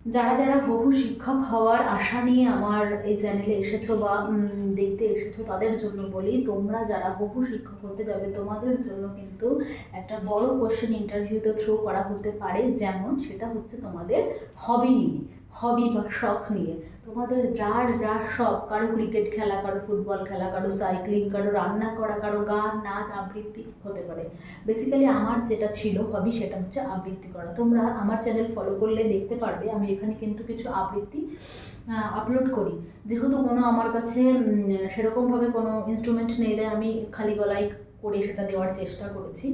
যারা যারা বহু শিক্ষক হওয়ার আশা নিয়ে আমার এই চ্যানেলে এসেছ বা দেখতে এসেছ তাদের জন্য বলি, তোমরা যারা বহু শিক্ষক হতে যাবে, তোমাদের জন্য কিন্তু একটা বড় কোশ্চেন ইন্টারভিউতে থ্রো করা হতে পারে। যেমন সেটা হচ্ছে তোমাদের হবি নিয়ে হবি বা শখ নিয়ে। তোমাদের যার যার সব কারও ক্রিকেট খেলা, কারও ফুটবল খেলা, কারও সাইক্লিং কারও রান্না করা, কারও গান, নাচ, আবৃত্তি হতে পারে। বেসিক্যালি আমার যেটা ছিল হবি সেটা হচ্ছে আবৃত্তি করা। তোমরা আমার চ্যানেল ফলো করলে দেখতে পারবে, আমি এখানে কিন্তু কিছু আবৃত্তি আপলোড করি। যেহেতু কোনো আমার কাছে সেরকমভাবে কোনো ইনস্ট্রুমেন্ট নেই, তাই আমি খালি গলায় করে সেটা দেওয়ার চেষ্টা করেছি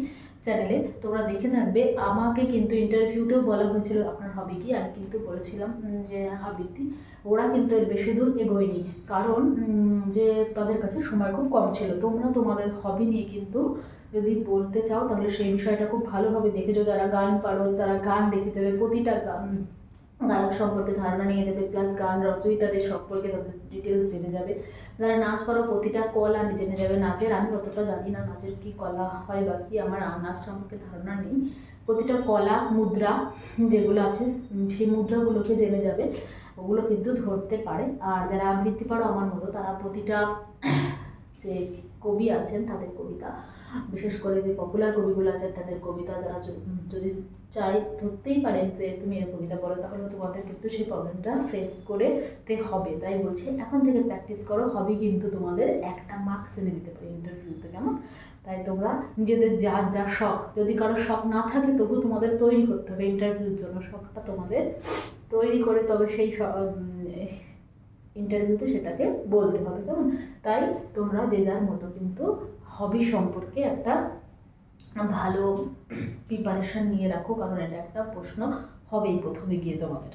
চ্যানেলে। তোমরা দেখে থাকবে। আমাকে কিন্তু ইন্টারভিউতেও বলা হয়েছিল আপনার হবি কি? আমি কিন্তু বলেছিলাম যে আবৃত্তি ওরা কিন্তু এর বেশি দূর এগোয়নি। কারণ যে তাদের কাছে সময় খুব কম ছিল। তোমরা তোমাদের হবি নিয়ে কিন্তু যদি বলতে চাও, তাহলে সেই বিষয়টা খুব ভালোভাবে দেখেছ। যারা গান পারো, তারা গান দেখে যাবে প্রতিটা গান গায়ক সম্পর্কে ধারণা নিয়ে যাবে প্লাস গান রচয়িতাদের সম্পর্কে তাদের ডিটেলস জেনে যাবে। যারা নাচ পারো প্রতিটা কলা জেনে যাবে নাচের, আমি অতটা জানি না নাচের কী কলা হয় বা কি, আমার নাচ সম্পর্কে ধারণা নেই। প্রতিটা কলা, মুদ্রা যেগুলো আছে সেই মুদ্রাগুলোকে জেনে যাবে, ওগুলো কিন্তু ধরতে পারে। আর যারা আবৃত্তি পারো, আমার মতো, তারা প্রতিটা যে কবি আছেন তাদের কবিতা, বিশেষ করে যে পপুলার কবিগুলো আছেন তাদের কবিতা যারা যদি চাই ধরতেই পারেন যে তুমি এর কবিতা পড়ো তাহলে তোমাদের কিন্তু সেই প্রবলেমটা ফেস করে তে হবে, তাই বলছি। এখন থেকে প্র্যাকটিস করো, হবি কিন্তু তোমাদের একটা মার্কস এনে দিতে পারে ইন্টারভিউতে কেমন? তাই তোমরা নিজেদের যার যা শখ, যদি কারও শখ না থাকে তবু তোমাদের তৈরি করতে হবে ইন্টারভিউর জন্য, শখটা তোমাদের তৈরি করে তবে সেই ইন্টারভিউতে সেটাকে বলতে হবে, কেমন? তাই তোমরা যে যার মতো কিন্তু হবি সম্পর্কে একটা ভালো প্রিপারেশন নিয়ে রাখো, কারণ এটা একটা প্রশ্ন হবেই প্রথমে গিয়ে তোমাদের।